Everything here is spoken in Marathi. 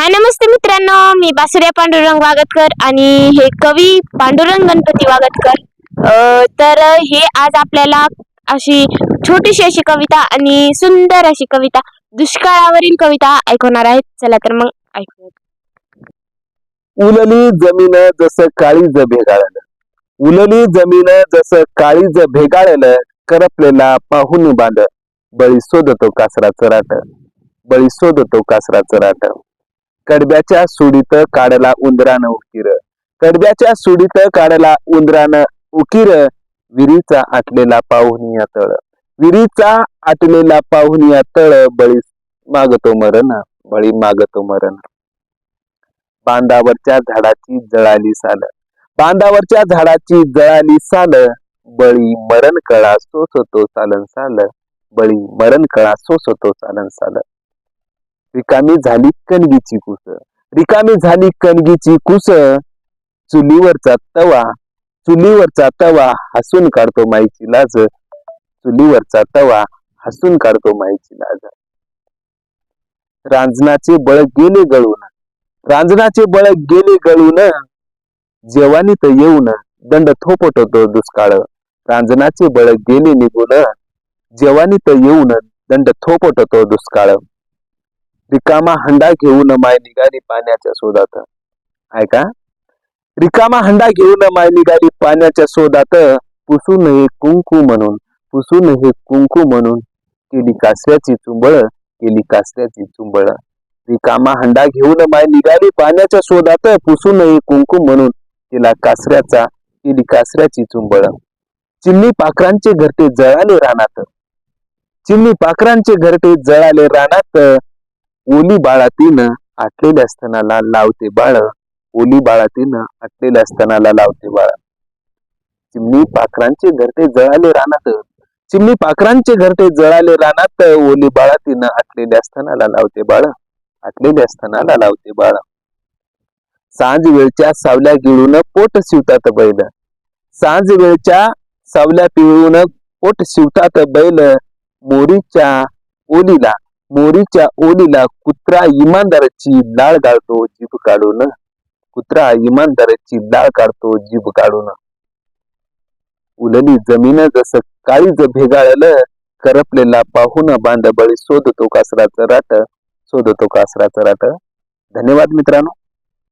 हा नमस्ते मित्रांनो. मी बासुऱ्या पांडुरंग वागतकर आणि हे कवी पांडुरंग गणपती वागतकर. तर हे आज आपल्याला अशी छोटीशी अशी कविता आणि सुंदर अशी कविता दुष्काळावरील कविता ऐकवणार आहेत. चला तर मग ऐकू उलली जमीन जसं काळीज भेगाळलं उलली जमीन जसं काळीज भेगाळलं करपलेला पाहून बांध बळी शोधतो कासराचं राट बळी शोधतो कासराचं राट. कडब्याच्या सुडीत काढला उंदरानं उकीर. कडब्याच्या सुडीत काढला उंदरानं उकीर. विरीचा आटलेला पाहुनिया तळ. विरीचा आटलेला पाहुनिया तळ. बळी मागतो मरण बळी मागतो मरण. बांधावरच्या झाडाची जळाली साल. बांधावरच्या झाडाची जळाली साल. बळी मरण कळा सोसतो चालन साल. बळी मरण कळा सोसतो चालन साल. रिकामी झाली कणगीची कुस. रिकामी झाली कणगीची कुस? चुलीवरचा तवा. चुलीवरचा तवा हसून काढतो माईची लाज. चुलीवरचा तवा हसून काढतो माईची लाज. रांजणाचे बळ गेले गळून. रांजणाचे बळ गेले गळून. जेवानीत येऊन. दंड थोपटतो दुष्काळ. रांजणाचे बळ गेले निघून. जेवानीत येऊन. दंड थोपटतो दुष्काळ. रिकामा हंडा घेऊन माय निघाली पाण्याच्या शोधात. ऐका रिकामा हंडा घेऊन माय निघाली पाण्याच्या शोधात. पुसून हे कुंकू म्हणून पुसून हे कुंकू म्हणून. केली कासऱ्याची चुंबळ केली कासऱ्याची चुंबळ. रिकामा हंडा घेऊन माय निघाली पाण्याच्या शोधात. पुसून हे कुंकू म्हणून तिला कासऱ्याचा केली कासऱ्याची चुंबळ. चिमणी पाखरांचे घरटे जळाले रानात. चिमणी पाखरांचे घरटे जळाले रानात. ओली बाळातीनं आटलेल्या स्तनाला लावते बाळ. ओली बाळातीनं आटलेल्या स्तनाला लावते बाळ. चिमणी पाखरांचे घरटे जळाले रानात. चिमणी पाखरांचे घरटे जळाले रानात. ओली बाळातीनं आटलेल्या स्तनाला लावते बाळ. आटलेल्या स्तनाला लावते बाळ. सांज वेळच्या सावल्या गिळून पोट शिवतात बैल. सांज वेळच्या सावल्या पिळून पोट शिवतात बैल. मोरीच्या ओलीला मोरीच्या ओलीला कुत्रा इमानदाराची लाळ गाळतो जीभ काढून. कुत्रा इमानदाराची लाळ काढतो जीभ काढून. उलली जमीन जसं काळीज भेगाळलं करपलेला पाहून बांधबळी शोधतो कासराचं राट शोधतो कासराचं राट. धन्यवाद मित्रांनो.